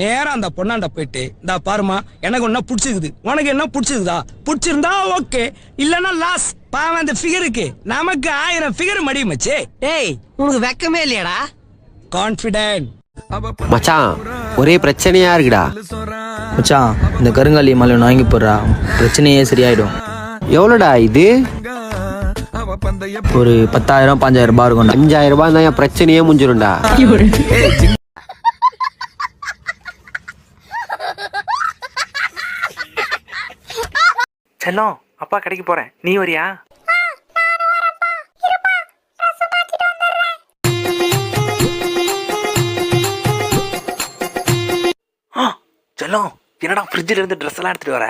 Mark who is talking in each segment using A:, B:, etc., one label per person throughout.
A: நேரா அந்த பொண்ணாண்ட போயிட்டு இந்த பாருமா எனக்கு ஒன்னா பிடிச்சிருக்குது உனக்கு என்ன பிடிச்சிருக்குதா பிடிச்சிருந்தா ஓகே. இல்லனா லாஸ் பாவம் அந்த ஃபிகருக்கு நமக்கு ஆயிரம் ஃபிகர் மடியும் மச்சே.
B: டேய் உனக்கு வெக்கமே இல்லையாடா?
A: கான்பிடென்ட்
C: மச்சான் ஒரே பிரச்சனையா இருக்குடா.
D: மச்சான் இந்த கருங்காலி மலை வாங்கி போடுறா. பிரச்சனையே சரியாயிடும்.
C: எவ்வளோடா இது?
D: ஒரு பத்தாயிரம் பாஞ்சாயிரம் ரூபாய் இருக்கும்டா
C: அஞ்சாயிரம் ரூபாய் தான் என் பிரச்சனையே முடிஞ்சிரும்டா.
E: செல்லம் அப்பா கடைக்கு போறேன். நீ வரியா? ஆ, செல்லம் என்னடா ஃப்ரிட்ஜில் இருந்து ட்ரெஸ் எல்லாம் எடுத்துட்டு வர?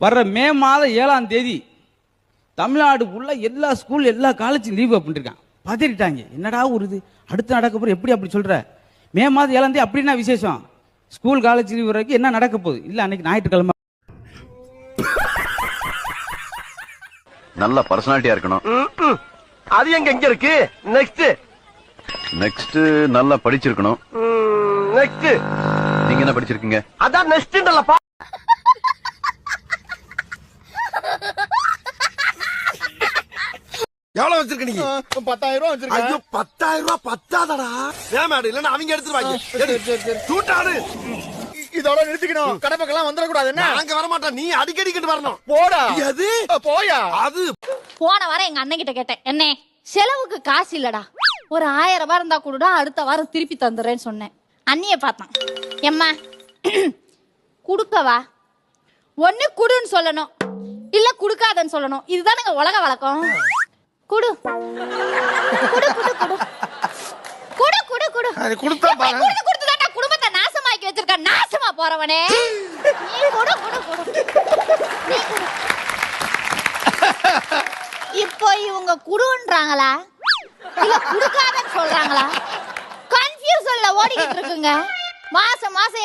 F: வர்ற மே மாதம் ஏழாம் தேதி தமிழ்நாடு உள்ள எல்லா ஸ்கூல் எல்லா காலேஜும் லீவ் பண்ணிருக்கான் பதறிட்டாங்க. என்னடா ஒரு இது? அடுத்து நடக்க எப்படி அப்படி சொல்ற? மே மாதம் ஏழாம் தேதி அப்படின்னா விசேஷம்? ஸ்கூல் காலேஜ் வரைக்கும் என்ன நடக்க போகுது? இல்ல அன்னைக்கு ஞாயிற்றுக்கிழமை.
G: நல்ல பர்சனாலிட்டியா இருக்கணும்.
H: அது எங்க எங்க இருக்கு? நெக்ஸ்ட்
G: நெக்ஸ்ட் நல்லா படிச்சிருக்கணும்.
H: நெக்ஸ்ட்
G: நீங்க என்ன படிச்சிருக்கீங்க?
H: அதான் நெக்ஸ்ட்ன்றலப்பா எவ்வளவு வச்சிருக்க நீ? பத்தாயிரம் ரூபாய் வச்சிருக்க ஐயோ பத்தாயிரம் ரூபாய் பத்தாதடா. வேமாடு இல்லன்னா அவங்க எடுத்துருவாங்க சூட்டாடு இதோட நிறுத்திக்கணும். கடை பக்கம் வந்துட கூடாது என்ன அங்க வர மாட்டோம் நீ அடிக்கடி கிட்ட வரணும். போடா. எது? போயா. அது.
I: போன வாரம் எங்க அண்ணன் கிட்ட கேட்டேன் என்ன செலவுக்கு காசு இல்லடா. ஒரு ஆயிரம் ரூபாய் இருந்தா கொடுடா அடுத்த வாரம் திருப்பி தந்துடுறேன்னு சொன்னேன். அண்ணிய பார்த்தான். எம்மா குடுக்கவா? ஒண்ணு குடுன்னு சொல்லணும். இல்ல குடுக்காதன்னு சொல்லணும். இதுதானங்க உலக வழக்கம். குடு. குடு குடு குடு. குடு குடு குடு.
H: அது கொடுத்தா
I: எப்ப
H: பாரு.
I: குடுத்து குடுத்துதான்டா குடும்பத்தை நாசமாக்கி வச்சிருக்க. நாசமா போறவனே. நீ குடு குடு குடு. நீ குடு. இப்போ இவங்க குடுன்றாங்களா? இல்ல குடுக்காதன்னு சொல்றாங்களா? கன்ஃபியூஷன்ல ஓடிக்கிட்டு இருக்குங்க. மாசம் மாசம்